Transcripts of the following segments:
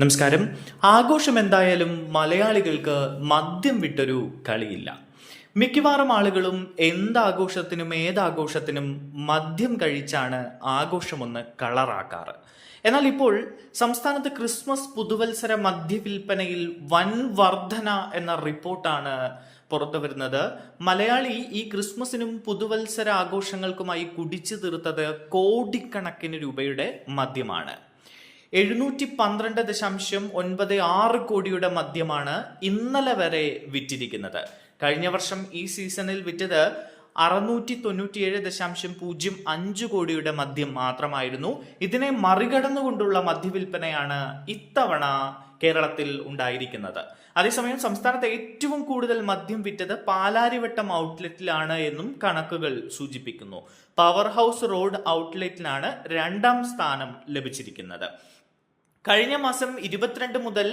നമസ്കാരം. ആഘോഷം എന്തായാലും മലയാളികൾക്ക് മദ്യം വിട്ടൊരു കളിയില്ല. മിക്കവാറും ആളുകളും എന്താഘോഷത്തിനും ഏതാഘോഷത്തിനും മദ്യം കഴിച്ചാണ് ആഘോഷമൊന്ന് കളറാക്കാറ്. എന്നാൽ ഇപ്പോൾ സംസ്ഥാനത്ത് ക്രിസ്മസ് പുതുവത്സര മദ്യവിൽപ്പനയിൽ വൻ വർധന എന്ന റിപ്പോർട്ടാണ് പുറത്തു വരുന്നത്. മലയാളി ഈ ക്രിസ്മസിനും പുതുവത്സര ആഘോഷങ്ങൾക്കുമായി കുടിച്ചു തീർത്തത് കോടിക്കണക്കിന് രൂപയുടെ മദ്യമാണ്. എഴുന്നൂറ്റി പന്ത്രണ്ട് ദശാംശം ഒൻപത് ആറ് കോടിയുടെ മദ്യമാണ് ഇന്നലെ വരെ വിറ്റിരിക്കുന്നത്. കഴിഞ്ഞ വർഷം ഈ സീസണിൽ വിറ്റത് അറുന്നൂറ്റി തൊണ്ണൂറ്റിയേഴ് ദശാംശം പൂജ്യം അഞ്ച് കോടിയുടെ മദ്യം മാത്രമായിരുന്നു. ഇതിനെ മറികടന്നുകൊണ്ടുള്ള മദ്യവിൽപ്പനയാണ് ഇത്തവണ കേരളത്തിൽ ഉണ്ടായിരിക്കുന്നത്. അതേസമയം സംസ്ഥാനത്ത് ഏറ്റവും കൂടുതൽ മദ്യം വിറ്റത് പാലാരിവട്ടം ഔട്ട്ലെറ്റിലാണ് എന്നും കണക്കുകൾ സൂചിപ്പിക്കുന്നു. പവർ ഹൗസ് റോഡ് ഔട്ട്ലെറ്റിനാണ് രണ്ടാം സ്ഥാനം ലഭിച്ചിരിക്കുന്നത്. കഴിഞ്ഞ മാസം ഇരുപത്തിരണ്ട് മുതൽ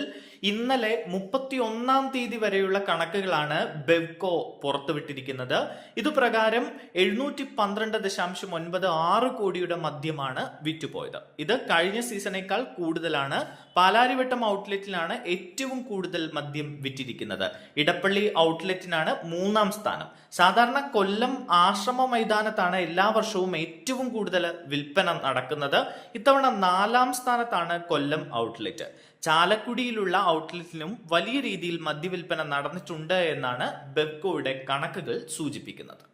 ഇന്നലെ മുപ്പത്തി ഒന്നാം തീയതി വരെയുള്ള കണക്കുകളാണ് ബെവ്കോ പുറത്തുവിട്ടിരിക്കുന്നത്. ഇതുപ്രകാരം എഴുന്നൂറ്റി പന്ത്രണ്ട് ദശാംശം ഒൻപത് ആറ് കോടിയുടെ മദ്യമാണ് വിറ്റുപോയത്. ഇത് കഴിഞ്ഞ സീസണേക്കാൾ കൂടുതലാണ്. പാലാരിവട്ടം ഔട്ട്ലെറ്റിലാണ് ഏറ്റവും കൂടുതൽ മദ്യം വിറ്റിരിക്കുന്നത്. ഇടപ്പള്ളി ഔട്ട്ലെറ്റിനാണ് മൂന്നാം സ്ഥാനം. സാധാരണ കൊല്ലം ആശ്രമ മൈതാനത്താണ് എല്ലാ വർഷവും ഏറ്റവും കൂടുതൽ വിൽപ്പന നടക്കുന്നത്. ഇത്തവണ നാലാം സ്ഥാനത്താണ് കൊല്ലം ഔട്ട്ലെറ്റ് ചാലക്കുടിയിലുള്ള ഔട്ട്ലെറ്റിലും വലിയ രീതിയിൽ മദ്യവിൽപ്പന നടന്നിട്ടുണ്ട് എന്നാണ് ബെബ്കോയുടെ കണക്കുകൾ സൂചിപ്പിക്കുന്നത്.